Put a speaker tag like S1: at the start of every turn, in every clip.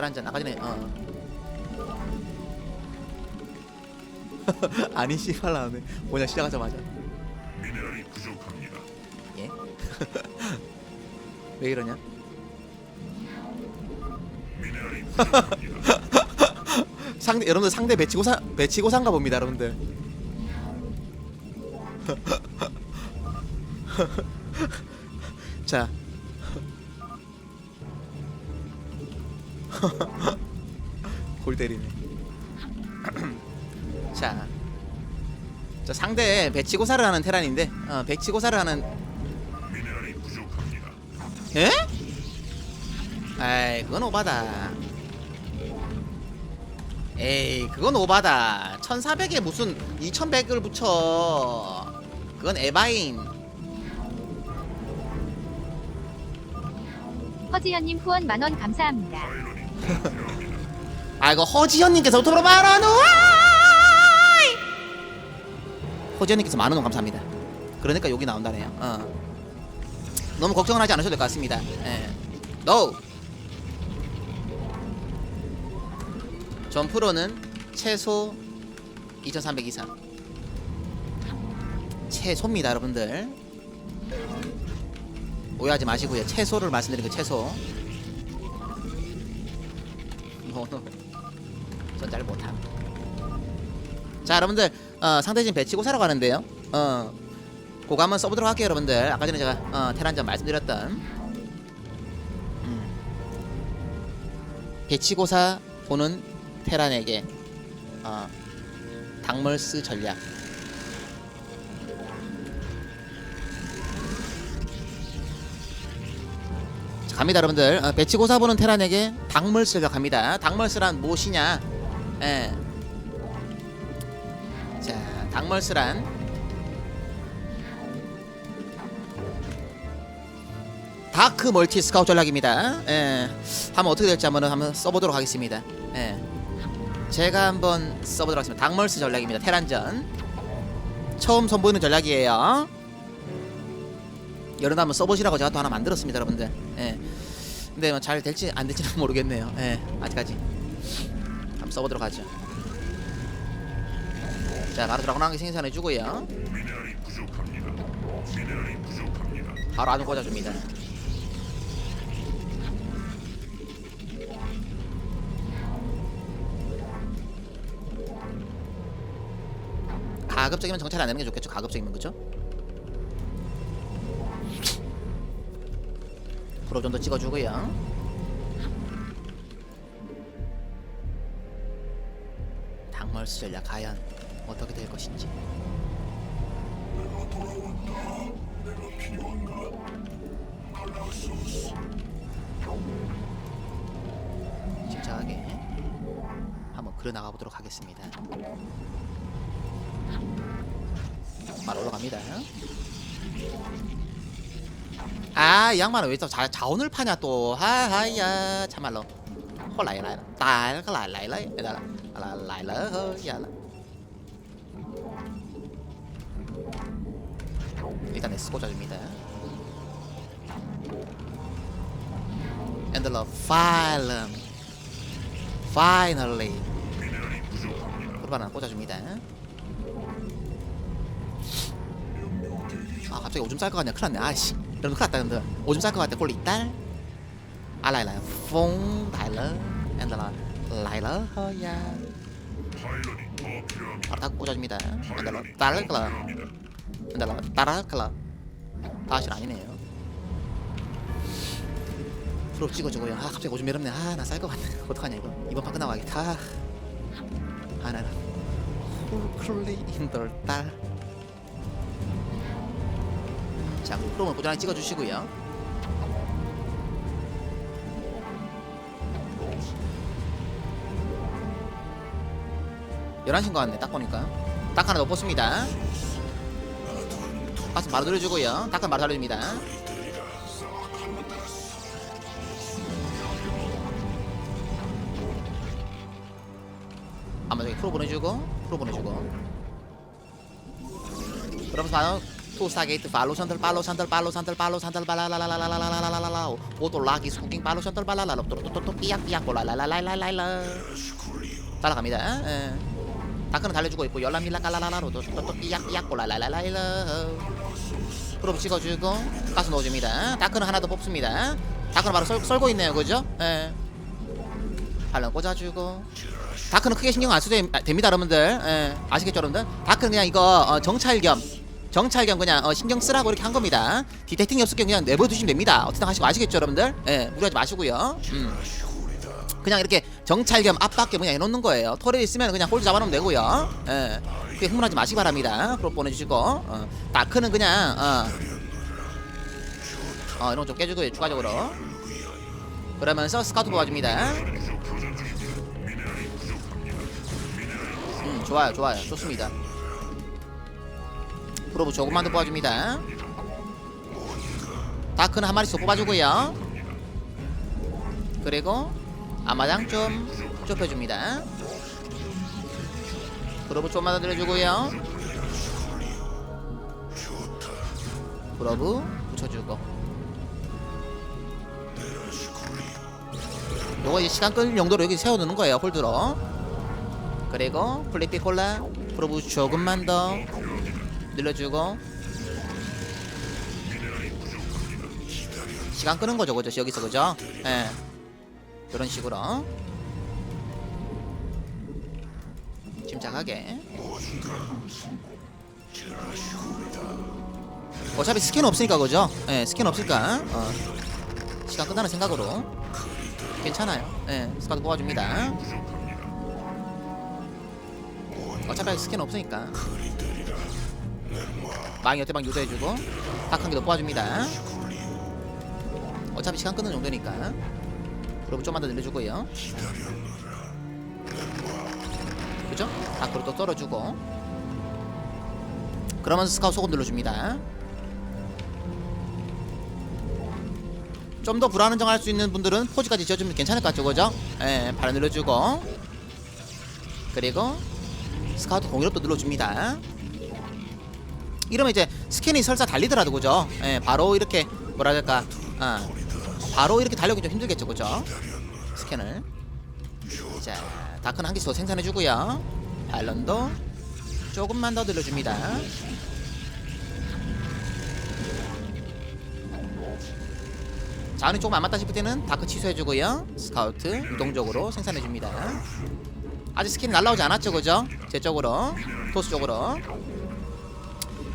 S1: 테란전 아까 전에 어. 아니 씨발 나오네. 뭐냐 시작하자마자.
S2: 미네랄이 부족합니다.
S1: 예? 왜 이러냐?
S2: 미네랄이 부족합니다.
S1: 상대 여러분들 상대 배치고사 배치고상가 봅니다, 여러분들. 자. 골 때리네. 자. 자 상대 배치고사를 하는 테란인데 어, 배치고사를 하는
S2: 미네랄이 부족합니다.
S1: 에? 아이 그건 오바다 에이 그건 오바다 1400에 무슨 2100을 붙여 그건 에바인
S3: 허지현님 후원 만원 감사합니다.
S1: 아 이거 허지현님께서 도로 만원 허지현님께서 만원 감사합니다. 그러니까 욕이 나온다네요. 어. 너무 걱정을 하지 않으셔도 될 것 같습니다. 예. NO! 전 프로는 최소 2300 이상. 최소입니다 여러분들. 오해하지 마시고요. 최소를 말씀드린 그 최소 전잘 못함. 자 여러분들 어, 상대진 배치고 사러 가는데요. 어 그거 한번 써보도록 할게요 여러분들. 아까 전에 제가 어, 테란전 말씀드렸던. 음. 배치고사 보는 테란에게 어, 닥멀스 전략 갑니다 여러분들 어, 배치고사 보는 테란에게 닥멀스가 갑니다 닥멀스란 무엇이냐 예. 자 닥멀스란 다크 멀티 스카우트 전략입니다. 예. 한번 어떻게 될지 한번 한번 써보도록 하겠습니다. 예. 제가 한번 써보도록 하겠습니다. 닥멀스 전략입니다. 테란전 처음 선보이는 전략이에요. 여러분 한번 써보시라고 제가 또 하나 만들었습니다, 여러분들. 예. 근데 뭐 잘 될지 안 될지는 모르겠네요. 예. 아직까지 한번 써보도록 하죠. 자, 바로 드라곤 생산해 주고요.
S2: 미네랄이 부족합니다. 미네랄이 부족합니다.
S1: 바로 아둔 꽂아줍니다. 가급적이면 정찰 안 되는 게 좋겠죠. 가급적이면 그죠? 프로 좀더 찍어주고요. 닭멀스 전략 과연 어떻게 될 것인지. 침착하게 한번 그려 나가 보도록 하겠습니다. 말 올라갑니다. 아, 이 양반은 왜또 자원을 파냐 또. 아, 아, 하하야, 참말로. 홀라이라, 딸라이라이라, 그, 라이라야. 일단 에스코 자줍니다. And the
S2: 파이널리
S1: 쿠르바나 꽂아줍니다. 아 갑자기 오줌 쌀 것 같냐? 큰일 났네. 아씨. 이러면 큰일 났다 근데 오줌 쌀것 같아. 꼴리 딸. 아, 라이 라이 퐁 라이러.
S2: 엔더라. 라이러. 허야.
S1: 바로 다 꽂아줍니다.
S2: 엔더라. 따라클라
S1: 엔더라. 따라클라 사실 아니네요. 프로 찍어주고요 아 갑자기 오줌 매럽네. 아나 쌀 것 같네. 어떡하냐 이거. 이번 판 끝나고 가겠다. 아나나. 아, 홀클리 인덜 딸. 자 프로를 꾸준하게 찍어주시고요. 열한 시인 것 같네. 딱 보니까 딱 하나 더 뽑습니다. 가서 바로 돌려주고요. 닭은 바로 달려줍니다. 한번 저기 프로 보내주고 프로 보내주고. 그러면서 바로 투사 게이트 팔로 산들 팔로 산들 팔로 산들 팔로 산들 발라라라라라라라라라라 오도 라기 스쿠킹 팔로 산들 발라라라 또또또 삐약 삐약 볼라라라라라라 따라갑니다 예. 다크는 달려주고 있고 열람밀라 깔라라라로 또또 삐약 삐약 볼라라라라라 프로브 찍어주고 가스 넣어줍니다 다크는 하나 더 뽑습니다 다크는 바로 썰, 썰고 있네요 그죠? 예. 발로 꽂아주고 다크는 크게 신경 안 써도 됩니다 여러분들 예, 아시겠죠 여러분들 다크는 그냥 이거 어, 정찰 겸 정찰 겸 그냥 어, 신경 쓰라고 이렇게 한 겁니다. 없을 게 그냥 내버려두시면 됩니다. 어떻게 하시고 아시겠죠 여러분들? 예, 무리하지 마시고요. 음. 그냥 이렇게 정찰 겸 압박 겸 그냥 해놓는 거예요. 털에 있으면 그냥 홀드 잡아놓으면 되고요. 예, 그게 흥분하지 마시기 바랍니다. 그럼 보내주시고 어, 다크는 그냥 어, 어, 이런 거 좀 깨주고 추가적으로. 그러면서 스카우트 뽑아줍니다. 음 좋아요 좋아요. 좋습니다 프로브 조금만 더 뽑아줍니다. 다크는 한 마리씩 더 뽑아주고요. 그리고 아마장 좀 좁혀줍니다. 프로브 좀만 더 늘려주고요. 프로브 붙여주고. 요거 이제 시간 끌 용도로 여기 세워놓는 거예요 홀드로. 그리고 플리피 콜라 프로브 조금만 더 늘려주고. 시간 끄는 거죠 그죠? 여기서 그죠? 예. 이런 식으로. 침착하게. 어차피 스킨 없으니까 그죠? 예 스킨 없으니까 어. 시간 끝나는 생각으로. 괜찮아요. 예 스카드 뽑아줍니다. 어차피 스킨 없으니까 망이 어때방 유도해주고 탁한 개도 뽑아줍니다. 어차피 시간 끄는 정도니까. 그럼 좀만 더 늘려주고요. 그죠? 다크로 또 떨어주고. 그러면서 스카우 소금 눌러줍니다. 좀 더 불안정할 수 있는 분들은 포즈까지 지어주면 괜찮을 것 같죠? 그죠? 예, 발 늘려주고. 그리고 스카우트 공유롭도 눌러줍니다 이러면 이제 스캔이 설사 달리더라도 그죠? 예, 바로 이렇게 뭐라 할까? 아, 바로 이렇게 달려기 좀 힘들겠죠 그죠? 스캔을. 자 다크는 한 개씩 더 생산해주고요. 발런도 조금만 더 늘려줍니다. 자원이 조금 안 맞다 싶을 때는 다크 취소해주고요. 스카우트 유동적으로 생산해줍니다. 아직 스킨 날라오지 않았죠 그죠? 제 쪽으로 토스 쪽으로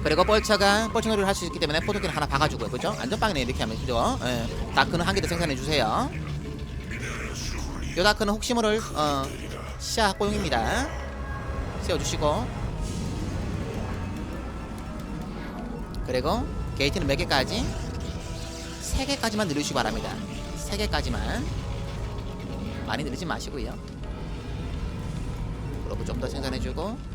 S1: 그리고 뻘차가 뻘차놀이를 할 수 있기 때문에 포토키는 하나 박아주고요. 그죠? 안전빵이네 이렇게 하면. 그죠? 예. 다크는 한 개 더 생산해주세요. 요 다크는 혹시 모를 어, 시야 확보용입니다. 세워주시고. 그리고 게이트는 몇 개까지? 세 개까지만 늘리시기 바랍니다. 세 개까지만. 많이 늘리지 마시고요. 그리고 좀 더 생산해주고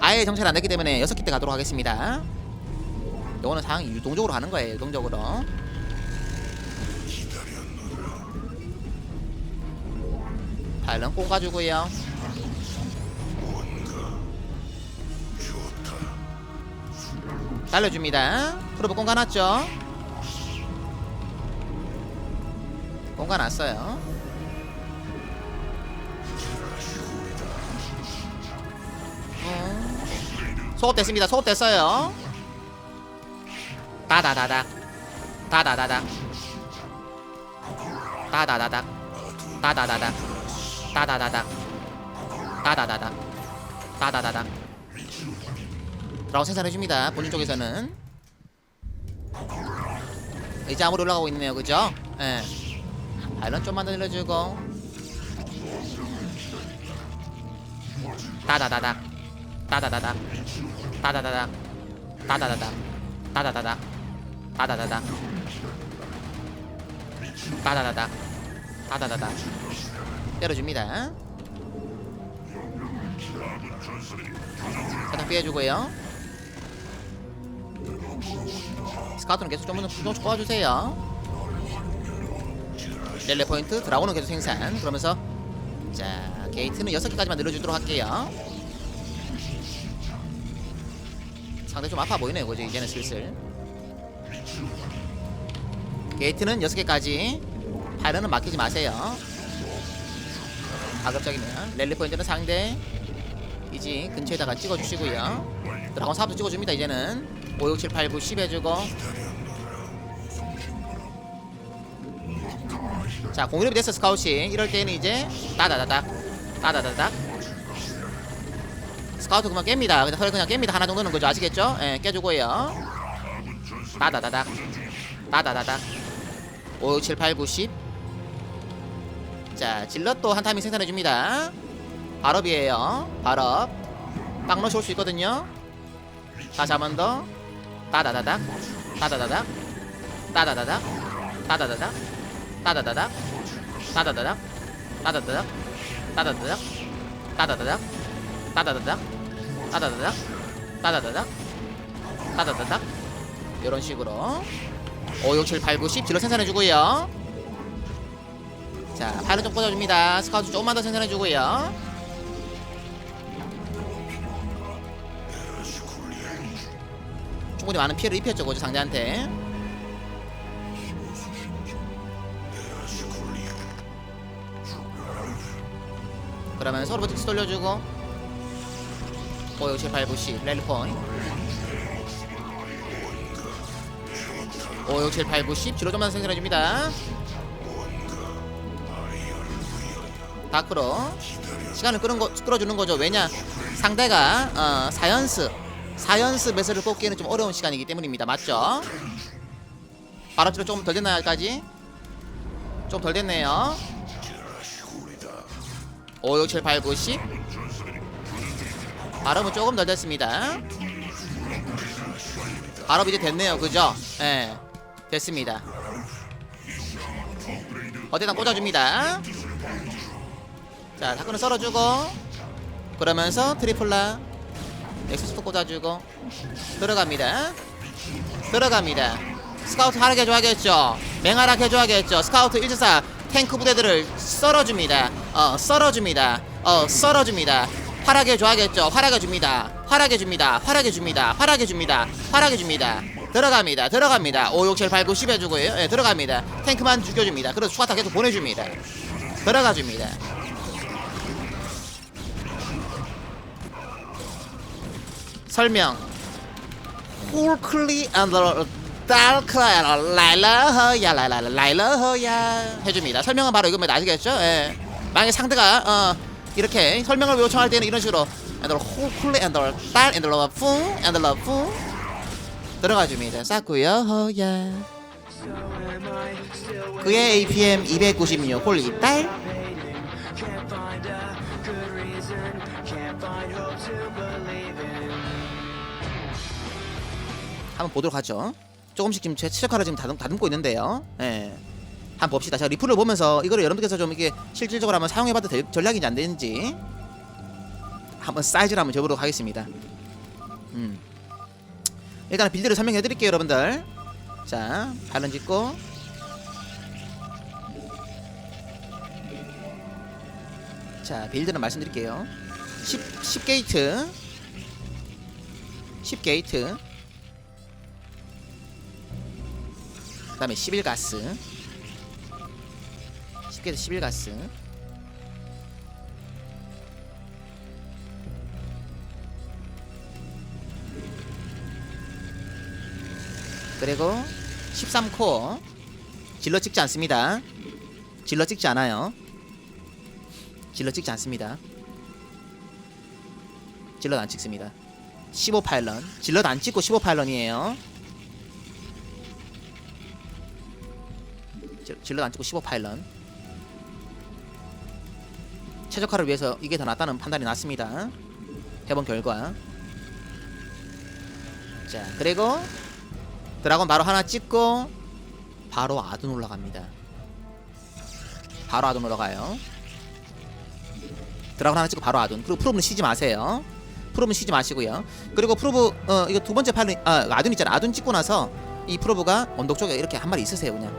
S1: 아예 정찰 안 됐기 때문에 여섯 개때 가도록 하겠습니다. 요거는 상황 유동적으로 하는 거예요 유동적으로. 발은 꽂아주고요. 달려줍니다. 프로브 꽂아놨죠? 꽂아놨어요 소급됐습니다. 소급됐어요. 다다다닥 다다다닥 다다다닥 다다다닥 다다다닥 다다다닥 다다다닥 라고 생산해줍니다. 본인 쪽에서는. 이제 아무리 올라가고 있네요. 그죠? 예. 아이런 좀만 더 늘려주고. 다다다닥 다다다닥 다다다닥 다다다닥 다다다닥 다다다닥 다다다닥 다다다닥 때려줍니다. 살짝 피해주고요. 스카우트는 계속 좀 조금씩 뽑아주세요. 렐레 포인트 드라곤은 계속 생산. 그러면서 자 게이트는 6개까지만 늘려주도록 할게요 상대 좀 아파 보이네요. 그죠 이제는 슬슬. 게이트는 6개까지. 파일런은 맡기지 마세요. 가급적이면. 랠리 포인트는 상대. 이지 근처에다가 찍어주시고요. 드라곤 사업도 찍어줍니다 이제는. 5, 6, 7, 8, 9, 10 해주고. 자 공일업이 됐어 스카웃이 이럴 때는 이제 따다다닥. 따다다닥 스카우트 그만 깹니다 그냥 털 그냥 깹니다 하나 정도는 그죠 아시겠죠? 예 깨주고요 따다다닥 따다다닥 5, 6, 7, 8, 9, 10 자, 질럿도 한 타이밍 생산해줍니다. 발업이에요. 발업. 빵러시 올 수 있거든요. 다시 한 번 더. 따다다닥. 따다다닥. 따다다닥. 따다다닥. 따다다닥. 따다다닥. 따다다닥. 따다다닥. 따다다닥. 따다다닥. 따다다닥. 따다다닥. 따다다닥. 이런 식으로 5, 6, 7, 8, 9, 10 질럿 생산해주고요. 자, 파일은 좀 꽂아줍니다. 스카우트 조금만 더 생산해주고요. 충분히 많은 피해를 입혔죠, 그죠, 상대한테. 그러면 서로 버틱스 돌려주고 5, 6, 7, 8, 9, 10 랠리 포인트 5, 6, 7, 8, 9, 10 지로 좀만 생산해줍니다 다크로 시간을 끌은 거, 끌어주는 거죠. 왜냐 상대가 어, 사연스 사연스 매설을 뽑기에는 좀 어려운 시간이기 때문입니다. 맞죠? 바람치로 조금 덜 됐나요? 까지 좀 덜 됐네요. 5, 6, 7, 8, 9, 10 발음은 조금 덜 됐습니다. 발음 이제 됐네요. 그죠? 예. 됐습니다. 어디다 꽂아줍니다. 자, 다크는 썰어주고 그러면서 트리플라 엑스도 꽂아주고 들어갑니다. 들어갑니다. 스카우트 하락해 줘야겠죠. 맹하락 해줘야겠죠. 스카우트 114 탱크 부대들을 썰어줍니다. 어, 썰어줍니다. 어, 썰어줍니다. 활약해 줘야겠죠. 활약해 줍니다. 활약해 줍니다. 활약해 줍니다. 활약해 줍니다. 활약해 줍니다. 들어갑니다. 들어갑니다. 5, 6, 7, 8, 9, 10 해주고요. 예, 들어갑니다. 탱크만 죽여줍니다. 그래서 추가타 계속 보내줍니다. 들어가줍니다. 설명 홀클리 안더 달크라 라일러허야 라일러 라일러허야 해줍니다 설명은 바로 이겁니다 아시겠죠? 예. 만약에 상대가 어, 이렇게 설명을 요청할 때는 이런 식으로 안더 홀클리 안더 딸 안더 러프 안더 러프 들어가줍니다 쌌고요 허야 그의 APM 296 홀리 딸. 한번 보도록 하죠. 조금씩 지금 제 최적화를 지금 다듬, 다듬고 있는데요. 예. 한번 봅시다. 제가 리플을 보면서 이거를 여러분들께서 좀 이게 실질적으로 한번 사용해봐도 될 전략인지 안 되는지 한번 사이즈를 한번 재보도록 하겠습니다. 음. 일단 빌드를 설명해드릴게요, 여러분들. 자, 발은 짓고 자, 빌드는 말씀드릴게요. 10, 10 게이트 10 게이트 그 다음에 11 가스 10개에서 11가스 그리고 13코어 질러 찍지 않습니다. 질러 찍지 않아요. 질러 찍지 않습니다. 질러 안 찍습니다. 15 파일런. 질럿 안 찍고 15 파일런이에요. 질- 질럿 안 찍고 15 파일런 최적화를 위해서 이게 더 낫다는 판단이 났습니다. 해본 결과. 자 그리고 드라곤 바로 하나 찍고 바로 아둔 올라갑니다. 바로 아둔 올라가요. 드라곤 하나 찍고 바로 아둔. 그리고 프로브는 쉬지 마세요. 프로브는 쉬지 마시고요. 그리고 프로브 어 이거 두 번째 파일은 아 아둔 있잖아 아둔 찍고 나서 이 프로브가 언덕 쪽에 이렇게 한 마리 있으세요 그냥.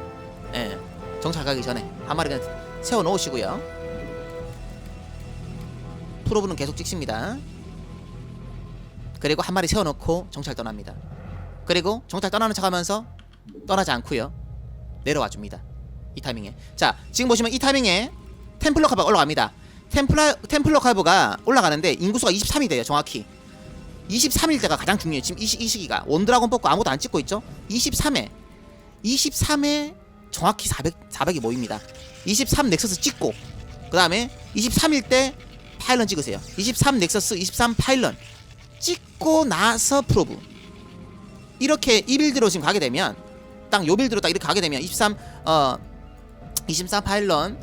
S1: 예. 정찰 가기 전에 한 마리 그냥 세워 놓으시고요 프로브는 계속 찍습니다 그리고 한 마리 세워놓고 정찰 떠납니다. 그리고 정찰 떠나는 척하면서 떠나지 않고요 내려와 줍니다. 이 타이밍에 자 지금 보시면 이 타이밍에 템플러 카브가 올라갑니다. 템플러 템플러 카브가 올라가는데 인구수가 23이 돼요 정확히. 23일 때가 가장 중요해요. 지금 이, 시, 이 시기가 원드라곤 뽑고 아무도 안 찍고 있죠. 23회 23회 정확히 400 400이 모입니다. 23 넥서스 찍고 그 다음에 23일 때 파일런 찍으세요. 23 넥서스 23 파일런. 찍고 나서 프로브. 이렇게 이 빌드로 지금 가게 되면 딱 요 빌드로 딱 이렇게 가게 되면 23 어 23 파일런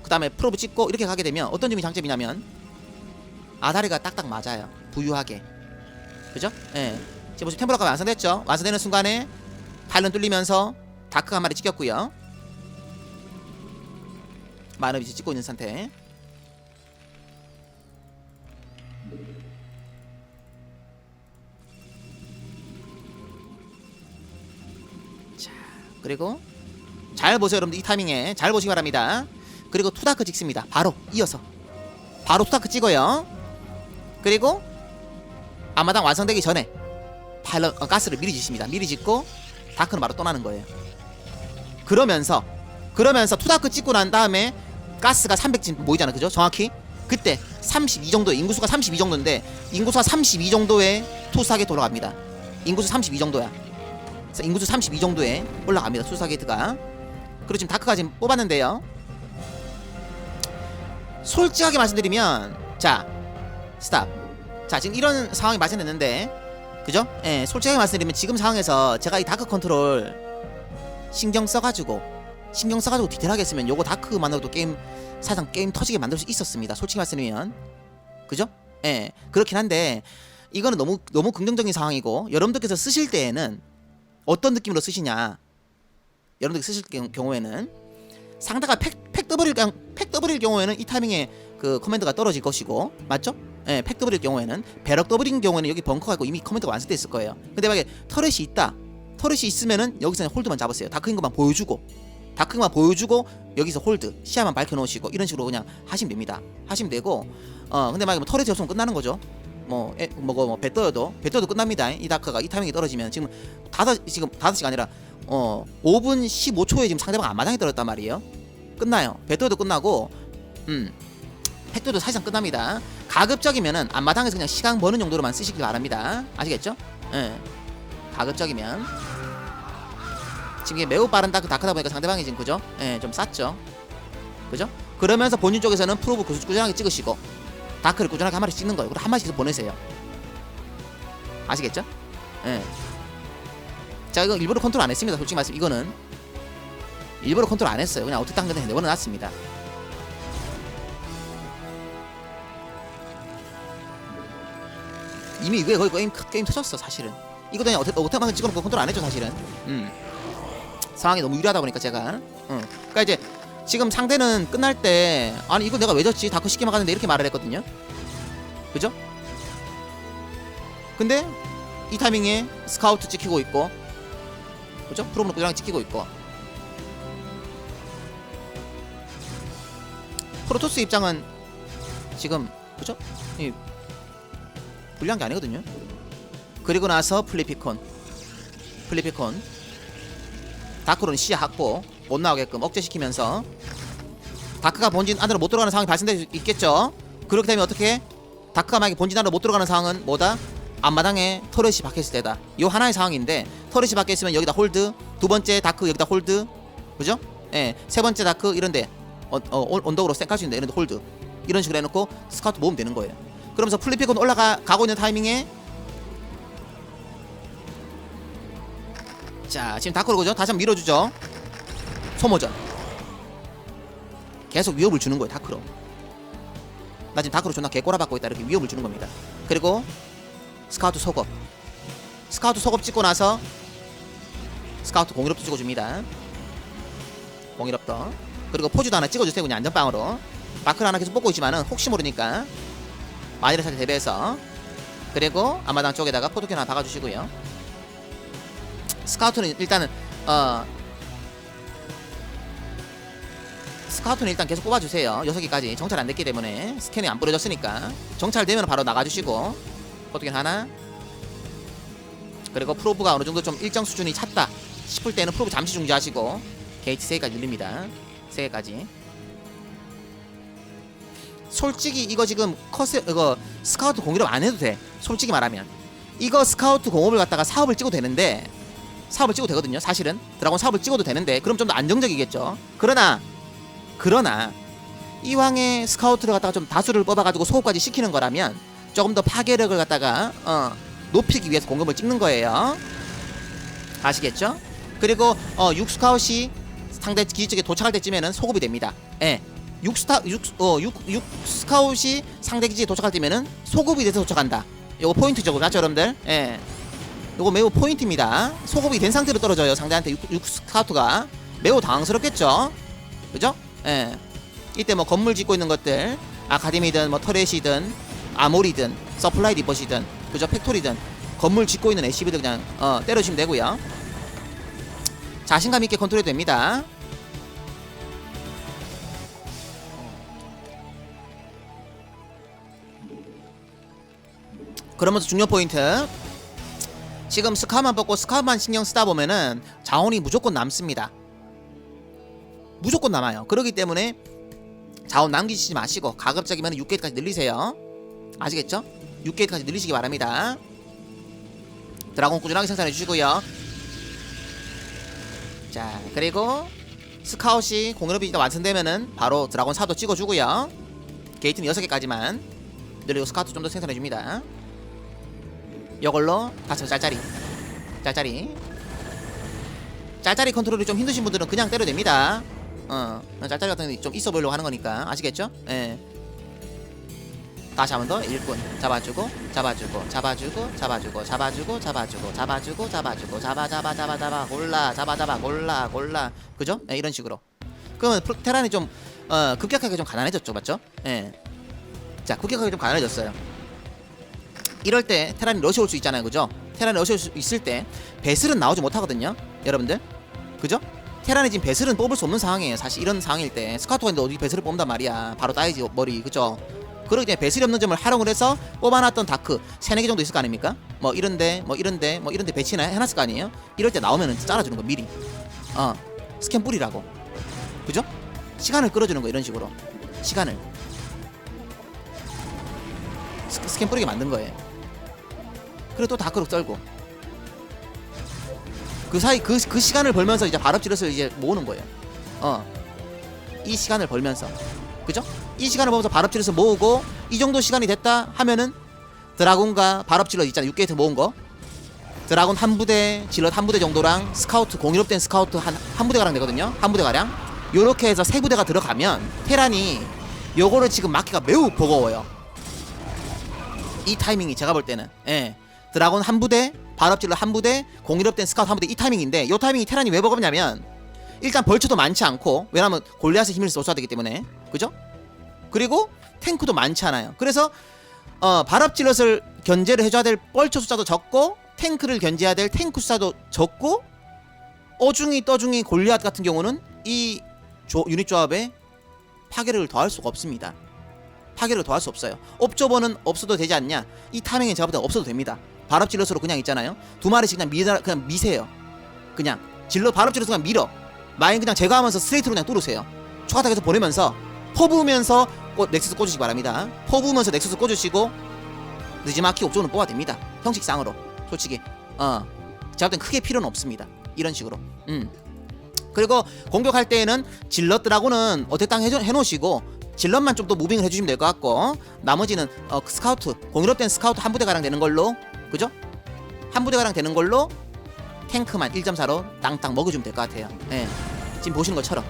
S1: 그 다음에 프로브 찍고 이렇게 가게 되면 어떤 점이 장점이냐면 아다리가 딱딱 맞아요. 부유하게. 그죠? 예. 지금 보시면 템플러가 완성됐죠? 완성되는 순간에 파일런 뚫리면서 다크 한 마리 찍혔고요. 위치 찍고 있는 상태 그리고 잘 보세요 여러분들. 이 타이밍에 잘 보시기 바랍니다. 그리고 투다크 찍습니다. 바로 이어서. 바로 투다크 찍어요. 그리고 아마당 완성되기 전에 파일럿 어, 가스를 미리 짓습니다. 미리 짓고 다크는 바로 떠나는 거예요. 그러면서 그러면서 투다크 찍고 난 다음에 가스가 300진 모이잖아 그죠? 정확히? 그때 32 정도 인구수가 32 정도인데 인구수가 32 정도에 투사하게 돌아갑니다. 인구수 32 정도야 인구수 32 정도에 올라갑니다. 수사 게이트가. 그리고 지금 다크가 지금 뽑았는데요. 솔직하게 말씀드리면 자 스탑. 자 지금 이런 상황이 발생됐는데 그죠? 예 솔직하게 말씀드리면 지금 상황에서 제가 이 다크 컨트롤 신경 써가지고 신경 써가지고 디테일하게 했으면 요거 다크만으로도 게임 사실상 게임 터지게 만들 수 있었습니다. 솔직히 말씀드리면. 그죠? 예 그렇긴 한데 이거는 너무 너무 긍정적인 상황이고 여러분들께서 쓰실 때에는 어떤 느낌으로 쓰시냐 여러분들 쓰실 경- 경우에는 상대가 팩, 팩 더블일 경- 팩 더블일 경우에는 이 타이밍에 그 커맨드가 떨어질 것이고 맞죠? 예, 팩 더블일 경우에는 배럭 더블인 경우에는 여기 벙커가 있고 이미 커맨드가 완성돼 있을 거예요. 근데 만약에 터렛이 있다. 터렛이 있으면은 여기서 홀드만 잡으세요. 다크인 것만 보여주고 다크만 보여주고 여기서 홀드 시야만 밝혀 놓으시고 이런 식으로 그냥 하시면 됩니다. 하시면 되고 어 근데 만약에 뭐 터렛이 없으면 끝나는 거죠. 뭐, 에, 뭐고 뭐 배떠여도 배떠도 끝납니다. 이 다크가 이 타이밍에 떨어지면 지금 다섯 지금 다섯 시가 아니라 어 5분 15초에 지금 상대방 앞마당에 떨어졌단 말이에요. 끝나요. 배떠도 끝나고 음 팩도도 사실상 끝납니다. 가급적이면은 앞마당에서 그냥 시간 버는 정도로만 쓰시길 바랍니다. 아시겠죠? 예. 가급적이면 지금 이게 매우 빠른 다크 다크다 보니까 상대방이 지금 그죠? 예, 좀 쌌죠. 그죠? 그러면서 본인 쪽에서는 프로브 꾸- 꾸준하게 찍으시고 다크를 꾸준하게 한 마리 찍는 거예요. 그리고 한 마리씩 보내세요. 아시겠죠? 예. 자 이거 일부러 컨트롤 안 했습니다. 솔직히 말씀 이거는 일부러 컨트롤 안 했어요. 그냥 어떻게 딴 건데 내보내놨습니다. 이미 이거에 거의 게임 게임 터졌어 사실은. 이거 그냥 어떻게 어떻게 만 찍어놓고 컨트롤 안 했죠 사실은. 음. 상황이 너무 유리하다 보니까 제가. 응. 그러니까 이제 지금 상대는 끝날 때 아니 이거 내가 왜 졌지 다크 쉽게 막았는데 이렇게 말을 했거든요. 그죠? 근데 이 타이밍에 스카우트 찍히고 있고 그죠? 꾸준하게 찍히고 있고 프로토스 입장은 지금 그죠? 이 불리한 게 아니거든요. 그리고 나서 플리피콘 플리피콘 다크로는 시야 확보 못 나오게끔 억제시키면서 다크가 본진 안으로 못 들어가는 상황이 발생될 수 있겠죠. 그렇게 되면 어떻게? 다크가 만약에 본진 안으로 못 들어가는 상황은 뭐다? 앞마당에 터렛이 박혔을 때다. 요 하나의 상황인데 터렛이 박혀 있으면 여기다 홀드, 두 번째 다크 여기다 홀드, 그죠? 예, 세 번째 다크 이런데 어, 어, 온- 언덕으로 쌩깔 수 있는데 이런데 홀드 이런 식으로 해놓고 스카우트 모으면 되는 거예요. 그러면서 플리피콘 올라가 가고 있는 타이밍에 자 지금 다크로 그죠? 다시 한번 밀어주죠. 소모전. 계속 위협을 주는 거예요 다크로. 나 지금 다크로 존나 개꼬라 받고 있다. 이렇게 위협을 주는 겁니다. 그리고 스카우트 속업 스카우트 속업 찍고 나서 스카우트 공일업도 찍어줍니다. 공일업도. 그리고 포즈도 하나 찍어주세요 그냥 안전빵으로. 마크를 하나 계속 뽑고 있지만은 혹시 모르니까 마이를 살짝 대비해서. 그리고 앞마당 쪽에다가 포토캔 하나 박아주시고요. 스카우트는 일단은 어 스카우트는 일단 계속 뽑아주세요. 6개까지 정찰 안 됐기 때문에 스캔이 안 뿌려졌으니까. 정찰되면 바로 나가주시고. 포토캔 하나? 그리고 프로브가 어느 정도 좀 일정 수준이 찼다 싶을 때는 프로브 잠시 중지하시고 게이트 3개까지 늘립니다. 3개까지. 솔직히 이거 지금 커스 이거 스카우트 공유업 안 해도 돼. 솔직히 말하면. 이거 스카우트 공업을 갖다가 사업을 찍어도 되는데 사업을 찍어도 되거든요 사실은. 드라곤 사업을 찍어도 되는데 그럼 좀 더 안정적이겠죠. 그러나 그러나 이왕에 스카우트를 갖다가 좀 다수를 뽑아가지고 소업까지 시키는 거라면 조금 더 파괴력을 갖다가 어, 높이기 위해서 공급을 찍는 거예요. 아시겠죠? 그리고 어, 6스카웃이 상대 기지 쪽에 도착할 때쯤에는 소급이 됩니다. 예. 6스타 6, 어, 6, 6스카웃이 상대 기지에 도착할 때면은 소급이 돼서 도착한다. 요거 포인트죠, 맞죠, 여러분들? 예. 요거 매우 포인트입니다. 소급이 된 상태로 떨어져요, 상대한테 6, 6스카우트가 매우 당황스럽겠죠? 그죠? 예. 이때 뭐 건물 짓고 있는 것들 아카데미든 뭐 터렛이든 아모리든 서플라이 리버시든 그죠 팩토리든 건물 짓고 있는 SCV들 그냥 어, 때려주시면 되고요. 자신감 있게 컨트롤 됩니다. 그러면서 중요 포인트. 지금 스카만 뽑고 스카만 신경 쓰다 보면은 자원이 무조건 남습니다 무조건 남아요. 그렇기 때문에 자원 남기시지 마시고 가급적이면 6게이트까지 늘리세요. 아시겠죠? 6게이트까지 늘리시기 바랍니다. 드라곤 꾸준하게 생산해 주시고요. 자 그리고 스카웃이 공연업이 완성되면은 바로 드라곤 사도 찍어주고요. 게이트는 6개까지만 늘리고 스카우트 좀더 생산해 줍니다. 이걸로 다섯 짤짜리 짤짜리. 짤짜리 컨트롤이 좀 힘드신 분들은 그냥 때려도 됩니다 어, 짤짤이 같은 게 좀 있어 보이려고 하는 거니까 아시겠죠? 예. 다시 한 번 더 일꾼 잡아주고 잡아주고 잡아주고 잡아주고 잡아주고 잡아주고 잡아주고 잡아주고 잡아 잡아 잡아 잡아 골라 잡아 잡아 골라 골라 그죠? 예, 이런 식으로 그러면 테란이 좀 어, 급격하게 좀 가난해졌죠 맞죠? 예. 자 급격하게 좀 가난해졌어요 이럴 때 테란이 러시 올 수 있잖아요 그죠? 테란이 러시 올 수 있을 때 배슬은 나오지 못하거든요 여러분들 그죠? 테란이 지금 배슬은 뽑을 수 없는 상황이에요. 사실 이런 상황일 때 스카우트가 있는데 어디 배슬을 뽑는단 말이야. 바로 따이지 머리 그죠? 그러기 때문에 배슬이 없는 점을 활용을 해서 뽑아놨던 다크 세네 개 정도 있을 거 아닙니까? 뭐 이런데 뭐 이런데 뭐 이런데 배치나 해놨을 거 아니에요? 이럴 때 나오면은 잘라주는 거 미리. 어 스캔 뿌리라고. 그죠? 시간을 끌어주는 거 이런 식으로 시간을 스, 스캔 뿌리게 만든 거예요. 그리고 또 다크로 썰고 그 사이 그, 그 시간을 벌면서 이제 발업질럿을 이제 모으는 거예요. 어. 이 시간을 벌면서. 그죠? 이 시간을 벌면서 발업질럿을 모으고 이 정도 시간이 됐다 하면은 드라군과 발업질럿 있잖아. 6게이트 모은 거. 드라군 한 부대, 질럿 한 부대 정도랑 스카우트 공일업된 스카우트 한, 한 부대 가량 되거든요. 한 부대 가량. 요렇게 해서 세 부대가 들어가면 테란이 요거를 지금 막기가 매우 버거워요. 이 타이밍이 제가 볼 때는 예. 드라곤 한 부대, 발업질러 한 부대, 공일업된 스카우트 한 부대 이 타이밍인데 이 타이밍이 테란이 왜 버겁냐면 일단 벌초도 많지 않고 왜냐면 골리앗의 힘을 쏟아야 되기 때문에 그죠? 그리고 탱크도 많지 않아요. 그래서 어, 발업질럿을 견제를 해줘야 될 뻘초 숫자도 적고 탱크를 견제해야 될 탱크 숫자도 적고 어중이 떠중이 골리앗 같은 경우는 이 조, 유닛 조합에 파괴력을 더할 수가 없습니다. 파괴를 더할 수 없어요. 옵저버는 없어도 되지 않냐? 이 타밍에 제가 볼때 없어도 됩니다. 발업 질럿으로 그냥 있잖아요. 두 마리씩 그냥 미다 그냥 미세요. 그냥 질럿 발업 질럿 그냥 밀어. 마인 그냥 제거하면서 스트레이트로 그냥 뚫으세요. 추가 타겟에서 보내면서 퍼부으면서 꽂- 넥서스 꽂으시기 바랍니다. 퍼부으면서 넥서스 꽂으시고 느지막히 옵저는 뽑아 됩니다. 형식상으로 솔직히 어 제가 볼땐 크게 필요는 없습니다. 이런 식으로. 음. 그리고 공격할 때에는 질럿들하고는 어택 땅 해줘- 해놓으시고 질럿만 좀 더 무빙을 해주시면 될 것 같고 나머지는 어, 그 스카우트 공일업된 스카우트 한 부대 가량 되는 걸로 그죠? 한 부대 가량 되는 걸로 탱크만 1.4로 땅땅 먹여주면 될 것 같아요. 예. 지금 보시는 것처럼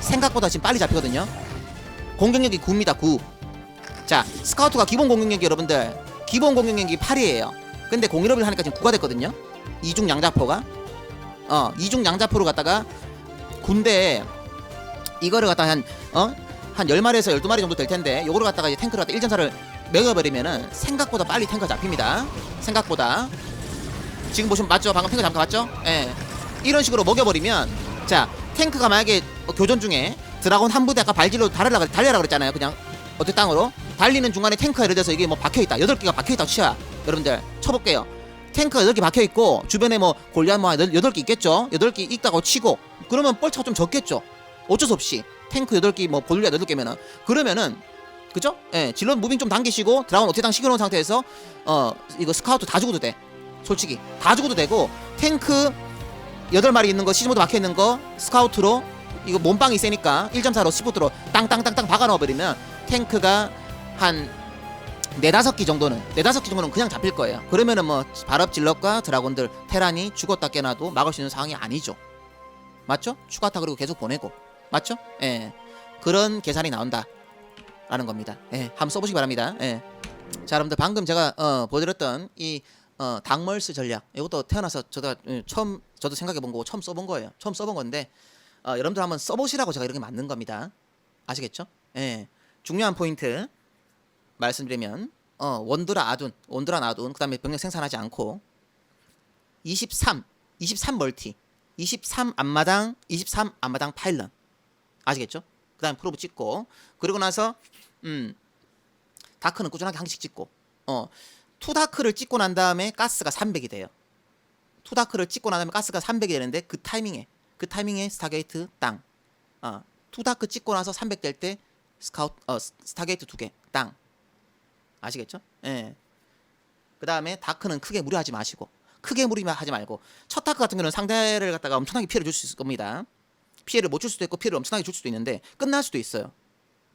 S1: 생각보다 지금 빨리 잡히거든요. 공격력이 9입니다. 9. 자 스카우트가 기본 공격력이 여러분들 기본 공격력이 8이에요. 근데 공일업을 하니까 지금 9가 됐거든요. 이중 양자포가 어 이중 양자포를 갖다가 군대에 이거를 갖다가 한 어? 한 10마리에서 12마리 정도 될 텐데 요거를 갖다가 이제 탱크를 갖다 1.4를 먹여버리면은 생각보다 빨리 탱크가 잡힙니다. 생각보다 지금 보시면 맞죠? 방금 탱크 잠깐 봤죠? 예. 이런 식으로 먹여버리면 자 탱크가 만약에 어, 교전 중에 드라곤 한 부대 아까 발질로 달려라 달려라 그랬잖아요. 그냥 어택 땅으로 달리는 중간에 탱크가 예를 들어서 이게 뭐 박혀있다. 8개가 박혀있다 치야 여러분들 쳐볼게요. 탱크가 8개 박혀 있고 주변에 뭐 골리앗 뭐 8개 있겠죠. 8개 있다고 치고 그러면 뻘차가 좀 적겠죠. 어쩔 수 없이 탱크 8개 뭐 골리앗 8개면은 그러면은 그죠? 예, 질럿 무빙 좀 당기시고 드라곤 어태당 시켜놓은 상태에서 어 이거 스카우트 다 죽어도 돼. 솔직히 다 죽어도 되고 탱크 8마리 있는 거 시즈모드 박혀 있는 거 스카우트로 이거 몸빵이 세니까 1.4로 시프트로 땅땅땅땅 박아 넣어 버리면 탱크가 한 네다섯 기 정도는 네다섯 기 정도는 그냥 잡힐 거예요. 그러면은 뭐 발업 질럿과 드라곤들 테란이 죽었다 깨나도 막을 수 있는 상황이 아니죠. 맞죠? 추가타 그리고 계속 보내고 맞죠? 예 그런 계산이 나온다. 라는 겁니다. 예, 한번 써보시기 바랍니다. 예. 자, 여러분들 방금 제가 어, 보여드렸던 이 어, 닥멀스 전략 이것도 태어나서 저도 예, 처음 저도 생각해 본 거고 처음 써본 거예요. 처음 써본 건데 어, 여러분들 한번 써보시라고 제가 이렇게 만든 겁니다. 아시겠죠? 예. 중요한 포인트 말씀드리면 어, 원드라 아둔, 원드라 아둔 그다음에 병력 생산하지 않고 23, 23 멀티, 23 앞마당, 23 앞마당 파일런 아시겠죠? 그 다음에 프로브 찍고 그리고 나서 음 다크는 꾸준하게 한 개씩 찍고 어 투다크를 찍고 난 다음에 가스가 300이 돼요. 투다크를 찍고 난 다음에 가스가 300이 되는데 그 타이밍에 그 타이밍에 스타게이트 땅. 어 투다크 찍고 나서 300 될 때 스카우트 어 스- 스타게이트 두 개 땅. 아시겠죠? 예. 그 다음에 다크는 크게 무리하지 마시고 크게 무리하지 말고 첫 다크 같은 경우는 상대를 갖다가 엄청나게 피해를 줄 수 있을 겁니다. 피해를 못 줄 수도 있고 피해를 엄청나게 줄 수도 있는데 끝날 수도 있어요.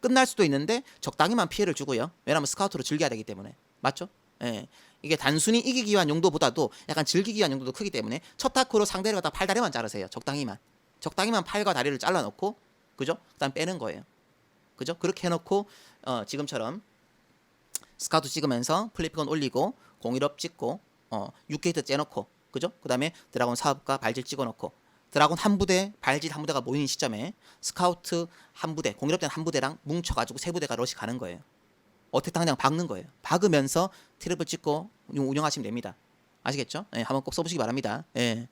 S1: 끝날 수도 있는데 적당히만 피해를 주고요. 왜냐하면 스카우트로 즐겨야 되기 때문에 맞죠? 예. 이게 단순히 이기기 위한 용도보다도 약간 즐기기 위한 용도도 크기 때문에 첫 타크로 상대를 갖다 팔다리만 자르세요. 적당히만. 적당히만 팔과 다리를 잘라놓고 그죠? 그다음 빼는 거예요. 그죠? 그렇게 해놓고 어, 지금처럼 스카우트 찍으면서 플리피건 올리고 공일업 찍고 어, 6게이트 째놓고 그죠? 그 다음에 드라곤 사업과 발질 찍어놓고 드라곤 한 부대, 발질 한 부대가 모이는 시점에 스카우트 한 부대, 공일업된 한 부대랑 뭉쳐가지고 세 부대가 러시 가는 거예요. 어택당 그냥 박는 거예요. 박으면서 트랩을 찍고 운영- 운영하시면 됩니다. 아시겠죠? 예, 한번 꼭 써보시기 바랍니다. 예.